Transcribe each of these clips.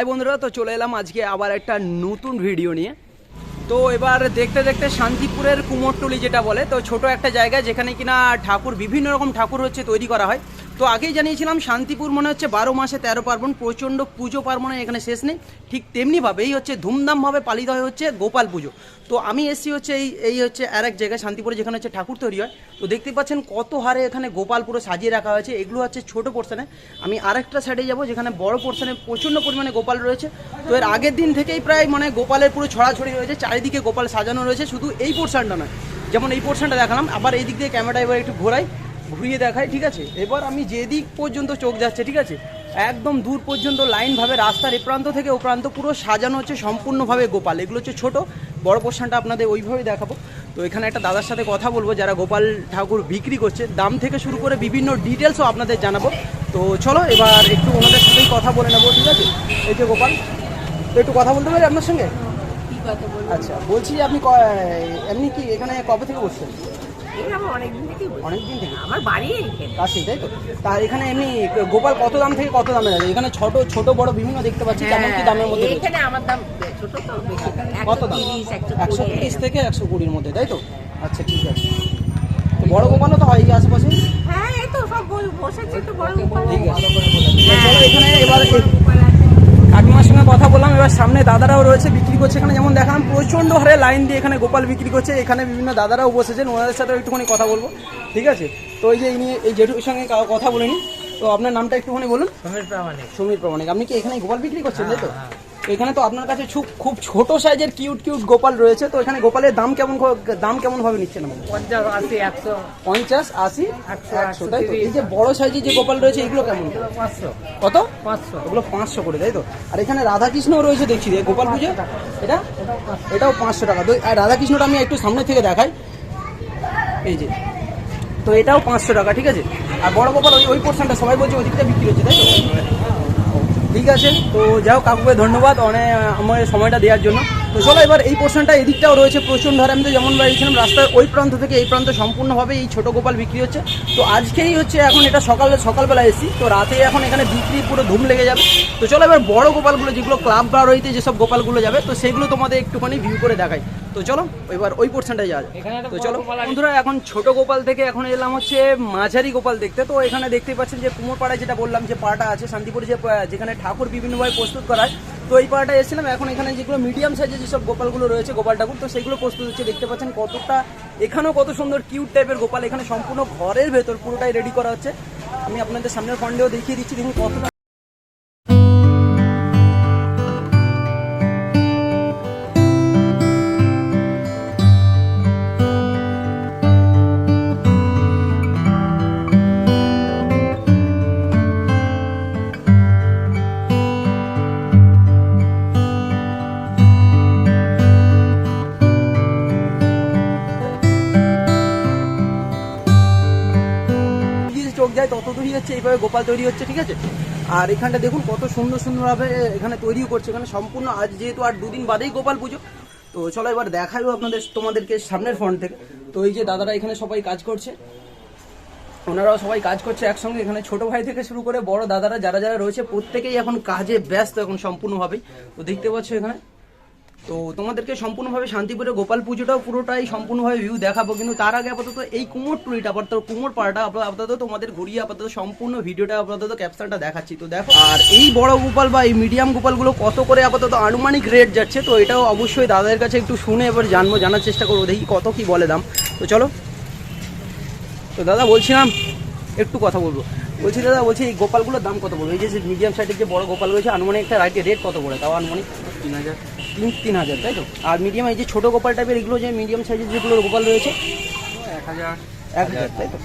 High বন্ধুরা, তো চলে এলাম আজকে আবার একটা নতুন ভিডিও নিয়ে। তো এবার দেখতে দেখতে শান্তিপুরের কুমোরটুলি যেটা বলে, তো ছোট একটা জায়গা যেখানে কিনা ঠাকুর, বিভিন্ন রকম ঠাকুর হচ্ছে তৈরি করা হয়। তো আগেই জানিয়েছিলাম, শান্তিপুর মনে হচ্ছে বারো মাসে তেরো পার্বণ, প্রচণ্ড পুজো পার্বণের এখানে শেষ নেই। ঠিক তেমনিভাবেই হচ্ছে ধুমধামভাবে পালিত হয় হচ্ছে গোপাল পুজো। তো আমি এসছি হচ্ছে এই এই হচ্ছে আর এক জায়গায়, শান্তিপুরে, যেখানে হচ্ছে ঠাকুর তৈরি হয়। তো দেখতে পাচ্ছেন কত হারে এখানে গোপাল পুরো সাজিয়ে রাখা হয়েছে। এগুলো হচ্ছে ছোট পোর্শনে আমি আরেকটা সাইডে যাব, যেখানে বড় পোর্শনে প্রচণ্ড পরিমাণে গোপাল রয়েছে। তো এর আগের দিন থেকেই প্রায় মানে গোপালের পুরো ছড়াছড়ি রয়েছে। চারিদিকে গোপাল সাজানো রয়েছে। শুধু এই পোর্শনটা নয়, যেমন এই পোর্শনটা দেখালাম। আবার এই দিক দিয়ে ক্যামেরাটা এবার একটু ঘোরাই। ঘুরিয়ে দেখাই ঠিক আছে? এবার আমি যেদিক পর্যন্ত চোখ যাচ্ছে ঠিক আছে? একদম দূর পর্যন্ত লাইনভাবে রাস্তার এ প্রান্ত থেকে ও প্রান্ত পুরো সাজানো হচ্ছে সম্পূর্ণভাবে গোপাল। এগুলো হচ্ছে ছোটো বড় পোর্শনটা আপনাদের ওইভাবেই দেখাবো। তো এখানে একটা দাদার সাথে কথা বলব যারা গোপাল ঠাকুর বিক্রি করছে। দাম থেকে শুরু করে বিভিন্ন ডিটেলসও আপনাদের জানাব। তো চলো এবার একটু ওনাদের সাথেই কথা বলে নেব ঠিক আছে? এই যে গোপাল তো একটু কথা বলতে পারি আপনার সঙ্গে? বলব আচ্ছা বলছি আপনি এমনি কি এখানে কবে থেকে বসছেন? আমার অনেকদিন থেকেই বলছি। অনেক দিন থেকে? আমার বাড়ি কাছেই তাই তো। এখানে এমনি গোপাল কত দাম থেকে কত দামে আছে এখানে ছোট ছোট বড় বিভিন্ন দেখতে পাচ্ছি কেমন কি দামের মধ্যে এখানে আমার দাম ছোট তো বেশি কত দাম? একশো তিরিশ থেকে একশো কুড়ির মধ্যে তাই তো? আচ্ছা ঠিক আছে। বড় গোপালও তো হয় এই আশেপাশে? হ্যাঁ এই তো সব বসেছে তো বড় গোপাল ঠিক আছে। হ্যাঁ। এখানে এবার বড় গোপাল আছে। কাকিমার সঙ্গে কথা বললাম এবার সামনে দাদারাও রয়েছে বিক্রি করছে। এখানে যেমন দেখালাম প্রচণ্ড হারে লাইন দিয়ে এখানে গোপাল বিক্রি করছে। এখানে বিভিন্ন দাদারাও বসেছেন ওনাদের সাথে একটুখানি কথা বলব ঠিক আছে? তো এই যে ইনি এই জেঠুর সঙ্গে কথা বলিনি তো আপনার নামটা একটুখানি বলুন। সমীর প্রামাণিক। সমীর প্রামাণিক। আপনি কি এখানে গোপাল বিক্রি করছেন তাই হ্যাঁ, তো এখানে তো আপনার কাছে খুব খুব ছোট সাইজের কিউট কিউট গোপাল রয়েছে তো এখানে গোপালের দাম কেমন দাম কেমন ভাবে নিচ্ছেন পঞ্চাশ আশি একশো। পঞ্চাশ আশি একশো, তাই তো? এই যে বড় সাইজের যে গোপাল রয়েছে এগুলো কেমন? পাঁচশো। কত? পাঁচশো। ওগুলো পাঁচশো করে তাই তো? আর এখানে রাধাকৃষ্ণ রয়েছে দেখছি গোপাল পুজো। এটা? এটাও পাঁচশো। টাকা। তো আর রাধাকৃষ্ণটা আমি একটু সামনে থেকে দেখাই। এই যে। তো এটাও পাঁচশো টাকা ঠিক আছে? আর বড় গোপাল ওই ওই পোর্শনটা সবাই বলছে ওই দিকটা বিক্রি হচ্ছে তাই তো? ঠিক আছে? তো হোক, কাকুকে ধন্যবাদ অনেক আমার সময়টা দেওয়ার জন্য। তো চলো এবার এই পোর্শনটা এদিকটাও রয়েছে। প্রচুর ধরে আমি তো যেমন বলেছিলাম, রাস্তার ওই প্রান্ত থেকে এই প্রান্ত সম্পূর্ণভাবে এই ছোটো গোপাল বিক্রি হচ্ছে। তো আজকেই হচ্ছে এখন এটা সকাল, সকালবেলা এসেছি। তো রাতে এখন এখানে বিক্রি পুরো ধুম লেগে যাবে। তো চলো এবার বড় গোপালগুলো, যেগুলো ক্লাব বা রইতে যেসব গোপালগুলো যাবে, তো সেগুলো তোমাদের একটুখানি ভিউ করে দেখাই। তো চলো এবার ওই পোর্শনটায় যাওয়া একটা তো চলো বন্ধুরা এখন ছোট গোপাল থেকে এখন এলাম হচ্ছে মাঝারি গোপাল দেখতে। তো এখানে দেখতেই পাচ্ছেন যে কুমোরপাড়ায় যেটা বললাম যে পাড়াটা আছে শান্তিপুরে যে যেখানে ঠাকুর বিভিন্নভাবে প্রস্তুত করা হয় তো এই পাড়াটা এসেছিলাম। এখন এখানে যেগুলো মিডিয়াম সাইজের যেসব গোপালগুলো রয়েছে গোপাল ঠাকুর তো সেগুলো প্রস্তুত হচ্ছে। দেখতে পাচ্ছেন কতটা এখানেও কত সুন্দর কিউট টাইপের গোপাল। এখানে সম্পূর্ণ ঘরের ভেতর পুরোটাই রেডি করা হচ্ছে। আমি আপনাদের সামনের ফন্ডেও দেখিয়ে দিচ্ছি। দেখুন কতটা যায়, তত দূরই হচ্ছে, এইভাবে গোপাল তৈরি হচ্ছে, ঠিক আছে? আর এখানটা দেখুন কত সুন্দর সুন্দরভাবে এখানে তৈরিও করছে, এখানে সম্পূর্ণ আজ যেহেতু আর দুদিন বাদেই গোপাল পুজো। তো চলো এবার দেখাইও আপনাদের, তোমাদেরকে সামনের ফ্রন্ট থেকে। তো এই যে দাদারা এখানে সবাই কাজ করছে, ওনারাও সবাই কাজ করছে একসঙ্গে। এখানে ছোট ভাই থেকে শুরু করে বড় দাদারা যারা যারা রয়েছে, প্রত্যেকেই এখন কাজে ব্যস্ত এখন সম্পূর্ণভাবেই। তো দেখতে পাচ্ছ এখানে তো তোমাদেরকে সম্পূর্ণভাবে শান্তিপুরে গোপাল পুজোটাও পুরোটাই সম্পূর্ণভাবে ভিউ দেখাবো। কিন্তু তার আগে আপাতত এই কুমোর টুরিটা আপাতত কুমোর পাড়াটা, আপাতত তোমাদের ঘুরিয়ে আপাতত সম্পূর্ণ ভিডিওটা, আপাতত ক্যাপশনটা দেখাচ্ছি। তো দেখো, আর এই বড় গোপাল বা এই মিডিয়াম গোপালগুলো কত করে আপাতত আনুমানিক রেট যাচ্ছে, তো এটাও অবশ্যই দাদাদের কাছে একটু শুনে এবার জানব, জানার চেষ্টা করব, দেখি কত কি বলে দাম। তো চলো। তো দাদা বলছিলাম, একটু কথা বলব। বলছি দাদা, বলছি এই গোপালগুলোর দাম কত বলব এই যে মিডিয়াম সাইজের যে বড় গোপাল রয়েছে, আনুমানিক একটা রাইটে রেট কত পড়ে? তাও আনুমানিক তিন হাজার। তিন তিন হাজার তাই তো? আর মিডিয়াম এই যে ছোটো গোপাল টাইপের এগুলো যে মিডিয়াম সাইজের যেগুলো গোপাল রয়েছে এক হাজার। এক হাজার তাই তো?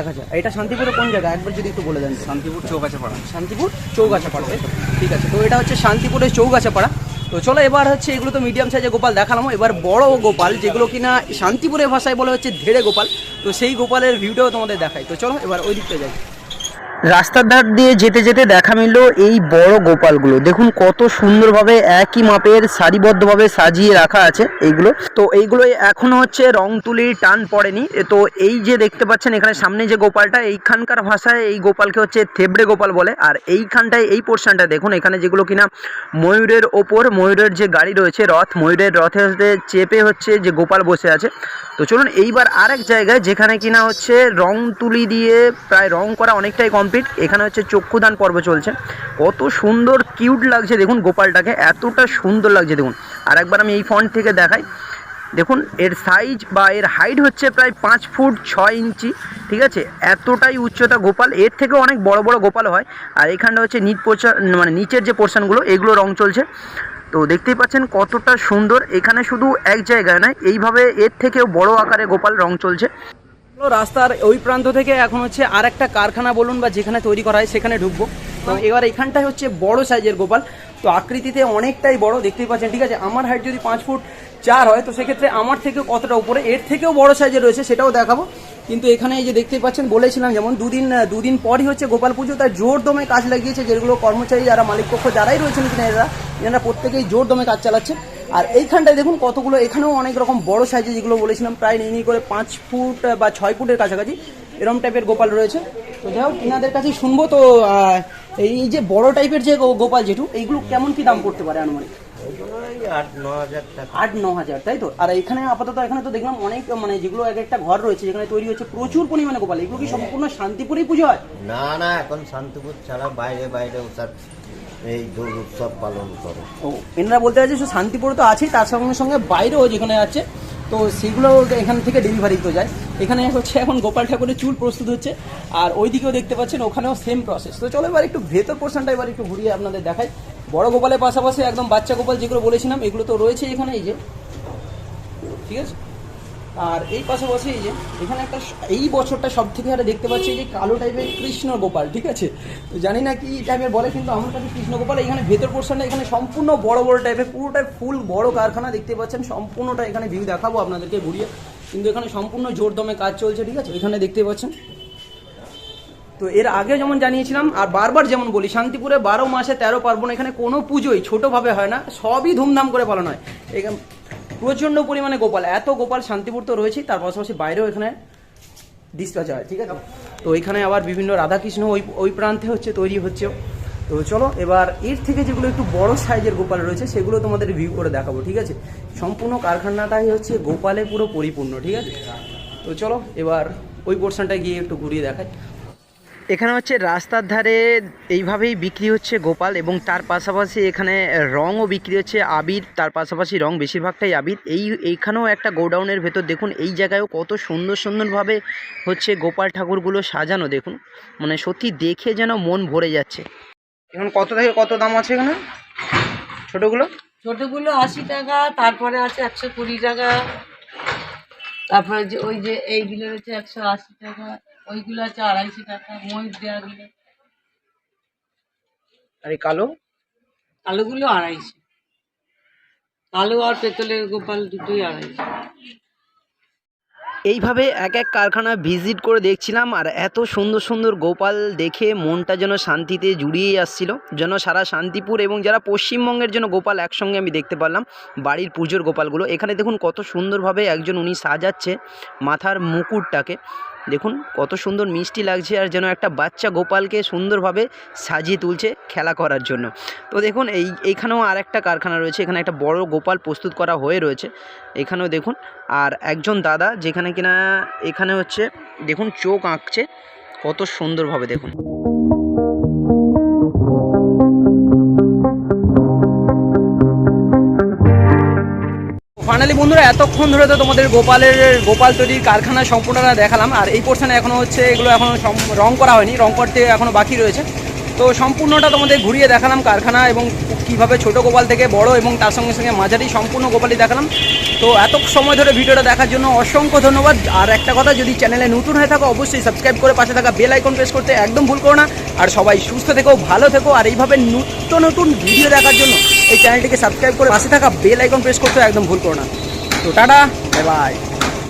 এক হাজার। এটা শান্তিপুরে কোন জায়গা? একবার যদি একটু বলে দেন। শান্তিপুর চৌকাছে পাড়া। শান্তিপুর চৌগাছা পাড়া তাই তো? ঠিক আছে তো এটা হচ্ছে শান্তিপুরের চৌগাছা পাড়া তো চলো এবার হচ্ছে এগুলো তো মিডিয়াম সাইজে গোপাল দেখালাম। এবার বড় গোপাল যেগুলো কিনা শান্তিপুরের ভাষায় বলা হচ্ছে ধেড়ে গোপাল। তো সেই গোপালের ভিউটাও তোমাদের দেখাই। তো চলো এবার ওই দিকটা যাই। রাস্তার ধার দিয়ে যেতে যেতে দেখা মিলল এই বড় গোপালগুলো। দেখুন কত সুন্দরভাবে একই মাপের সারিবদ্ধভাবে সাজিয়ে রাখা আছে এইগুলো। তো এইগুলো এখনও হচ্ছে রং তুলির টান পড়েনি। তো এই যে দেখতে পাচ্ছেন এখানে সামনে যে গোপালটা, এইখানকার ভাষায় এই গোপালকে হচ্ছে থেবড়ে গোপাল বলে। আর এইখানটায় এই পোর্শনটা দেখুন, এখানে যেগুলো কিনা ময়ূরের ওপর ময়ূরের যে গাড়ি রয়েছে, রথ, ময়ূরের রথে হচ্ছে চেপে হচ্ছে যে গোপাল বসে আছে। তো চলুন এইবার আরেক জায়গায় যেখানে কিনা হচ্ছে রং তুলি দিয়ে প্রায় রং করা অনেকটাই কমপ্লিট এখানে হচ্ছে চক্ষুদান পর্ব চলছে। কত সুন্দর কিউট লাগছে দেখুন গোপালটাকে, এতটা সুন্দর লাগছে দেখুন। আর একবার আমি এই ফন্ট থেকে দেখাই। দেখুন, এর সাইজ বা এর হাইট হচ্ছে প্রায় পাঁচ ফুট ছয় ইঞ্চি, ঠিক আছে? এতটাই উচ্চতা গোপাল, এর থেকেও অনেক বড় বড় গোপাল হয়। আর এখানটা হচ্ছে নিচ পোর্শন মানে নিচের যে পোর্শনগুলো এগুলো রং চলছে। তো দেখতেই পাচ্ছেন কতটা সুন্দর। এখানে শুধু এক জায়গায় নয়, এইভাবে এর থেকেও বড় আকারে গোপাল রং চলছে। রাস্তার ওই প্রান্ত থেকে এখন হচ্ছে আর একটা কারখানা বলুন বা যেখানে তৈরি করা হয় সেখানে ঢুকবো। তো এবার এখানটায় হচ্ছে বড় সাইজের গোপাল। তো আকৃতিতে অনেকটাই বড় দেখতেই পাচ্ছেন ঠিক আছে? আমার হাইট যদি পাঁচ ফুট চার হয় তো সেক্ষেত্রে আমার থেকে কতটা উপরে? এর থেকেও বড় সাইজের রয়েছে সেটাও দেখাবো। কিন্তু এখানে এই যে দেখতেই পাচ্ছেন বলেছিলাম যেমন দুদিন দুদিন পরই হচ্ছে গোপাল পুজো তার জোর দমে কাজ লাগিয়েছে যেগুলো কর্মচারী যারা মালিক পক্ষ যারাই রয়েছেন কিনা এরা এনারা প্রত্যেকেই জোর দমে কাজ চালাচ্ছে। আর এইখানটায় দেখুন কতগুলো এখানেও অনেক রকম বড় সাইজে যেগুলো বলেছিলাম প্রায় নিয়ে নিয়ে করে পাঁচ ফুট বা ছয় ফুটের কাছাকাছি এরকম টাইপের গোপাল রয়েছে। তো যাই হোক ইনাদের কাছেই শুনব। তো এই যে বড় টাইপের যে গোপাল জেঠু এইগুলো কেমন কি দাম পড়তে পারে আনুমানিক? আট ন হাজার তাই তো? আর এখানে আপাতত এখানে তো দেখলাম অনেক মানে যেগুলো এক একটা ঘর রয়েছে যেখানে তৈরি হচ্ছে প্রচুর পরিমাণে গোপাল। এগুলো কি সম্পূর্ণ শান্তিপুরেই পুজো হয়? না না এখন শান্তিপুর ছাড়া বাইরে বাইরে এই দোল উৎসব পালন করে। ও, এনারা বলতে চাইছে শুধু শান্তিপুর তো আছেই, তার সঙ্গে সঙ্গে বাইরেও যেখানে আছে, তো সেগুলো এখান থেকে ডেলিভারি তো যায়। এখানে হচ্ছে এখন গোপাল ঠাকুরের চুল প্রস্তুত হচ্ছে, আর ওইদিকেও দেখতে পাচ্ছেন ওখানেও সেম প্রসেস তো চলো এবার একটু ভেতর পোর্শনটা এবার একটু ঘুরিয়ে আপনাদের দেখাই। বড় গোপালের পাশাপাশি একদম বাচ্চা গোপাল যেগুলো বলেছিলাম, এগুলো তো রয়েছে এখানে, এই যে। ঠিক আছে? আর এই পাশাপাশি এই যে, এখানে একটা এই বছরটা সব থেকে আরে দেখতে পাচ্ছি যে কালো টাইপের কৃষ্ণ গোপাল ঠিক আছে? তো জানি না কি টাইপের বলে, কিন্তু আমার কাছে কৃষ্ণ গোপাল এখানে ভেতর পোর্শনটা এখানে সম্পূর্ণ বড় বড় টাইপের পুরোটাই ফুল বড় কারখানা দেখতে পাচ্ছেন, সম্পূর্ণটা এখানে ভিউ দেখাবো আপনাদেরকে ঘুরিয়ে। কিন্তু এখানে সম্পূর্ণ জোর দমে কাজ চলছে, ঠিক আছে? এখানে দেখতে পাচ্ছেন। তো এর আগে যেমন জানিয়েছিলাম, আর বারবার যেমন বলি, শান্তিপুরে বারো মাসে তেরো পার্বণ, এখানে কোনো পুজোই ছোটোভাবে হয় না, সবই ধুমধাম করে পালন হয়। এখানে প্রচণ্ড পরিমাণে গোপাল, এত গোপাল শান্তিপুর তো রয়েছেই তার পাশাপাশি বাইরেও এখানে ডিসপ্যাচ হয় ঠিক আছে? তো এখানে আবার বিভিন্ন রাধাকৃষ্ণ ওই ওই প্রান্তে হচ্ছে, তৈরি হচ্ছে। তো চলো, এবার এর থেকে যেগুলো একটু বড় সাইজের গোপাল রয়েছে, সেগুলো তোমাদের রিভিউ করে দেখাবো, ঠিক আছে? সম্পূর্ণ কারখানাটাই হচ্ছে গোপালে পুরো পরিপূর্ণ, ঠিক আছে? তো চলো, এবার ওই পোর্শনটা গিয়ে একটু ঘুরিয়ে দেখাই। এখানে হচ্ছে রাস্তার ধারে এইভাবেই বিক্রি হচ্ছে গোপাল এবং তার পাশাপাশি এখানে রঙও বিক্রি হচ্ছে আবির, তার পাশাপাশি রং বেশিরভাগটাই আবির। এই, এইখানেও একটা গোডাউনের ভেতর দেখুন, এই জায়গায়ও কত সুন্দর সুন্দরভাবে হচ্ছে গোপাল ঠাকুরগুলো সাজানো, দেখুন। মানে সত্যি দেখে যেন মন ভরে যাচ্ছে। এখন কত থেকে কত দাম আছে এখানে? ছোটোগুলো? ছোটগুলো আশি টাকা, তারপরে আছে একশো কুড়ি টাকা। তারপরে যে, ওই যে এইগুলো হচ্ছে একশো আশি টাকা। ওইগুলো আছে আড়াইশো টাকা ময়ূর দেওয়াগুলো আর এই কালো? কালোগুলো আড়াইশো। কালো আর পেতলের গোপাল দুটোই আড়াইশো। এইভাবে এক এক কারখানা ভিজিট করে দেখছিলাম আর এত সুন্দর সুন্দর গোপাল দেখে মনটা যেন শান্তিতে জুড়িয়ে আসছিল যেন সারা শান্তিপুর এবং যারা পশ্চিমবঙ্গের জন্য গোপাল একসঙ্গে আমি দেখতে পারলাম বাড়ির পুজোর গোপালগুলো। এখানে দেখুন কত সুন্দরভাবে একজন উনি সাজাচ্ছে মাথার মুকুটটাকে। দেখুন, কত সুন্দর মিষ্টি লাগছে আর যেন একটা বাচ্চা গোপালকে সুন্দরভাবে সাজিয়ে তুলছে খেলা করার জন্য। তো দেখুন, এই, এইখানেও আর একটা কারখানা রয়েছে, এখানে একটা বড় গোপাল প্রস্তুত করা হয়ে রয়েছে। এখানেও দেখুন, আর একজন দাদা যেখানে কিনা, এখানে হচ্ছে, দেখুন, চোখ আঁকছে, কত সুন্দরভাবে দেখুন। ফাইনালি বন্ধুরা, এতক্ষণ ধরে তো তোমাদের গোপালের, গোপাল তৈরির কারখানা সম্পূর্ণটা দেখালাম। আর এই পোর্শনে এখনও হচ্ছে এগুলো এখনও রং করা হয়নি, রং করতে এখনও বাকি রয়েছে। তো সম্পূর্ণটা তোমাদের ঘুরিয়ে দেখালাম কারখানা এবং কীভাবে ছোট গোপাল থেকে বড় এবং তার সঙ্গে সঙ্গে মাঝারি সম্পূর্ণ গোপালই দেখালাম। তো এত সময় ধরে ভিডিওটা দেখার জন্য অসংখ্য ধন্যবাদ। আর একটা কথা, যদি চ্যানেলে নতুন হয়ে থাকো, অবশ্যই সাবস্ক্রাইব করে পাশে থাকা বেল আইকন প্রেস করতে একদম ভুল করো না। আর সবাই সুস্থ থেকো, ভালো থেকো, আর এইভাবে নিত্য নতুন ভিডিও দেখার জন্য এই চ্যানেলটিকে সাবস্ক্রাইব করে পাশে থাকা বেল আইকন প্রেস করতে একদম ভুল করো না। তো টাটা বাই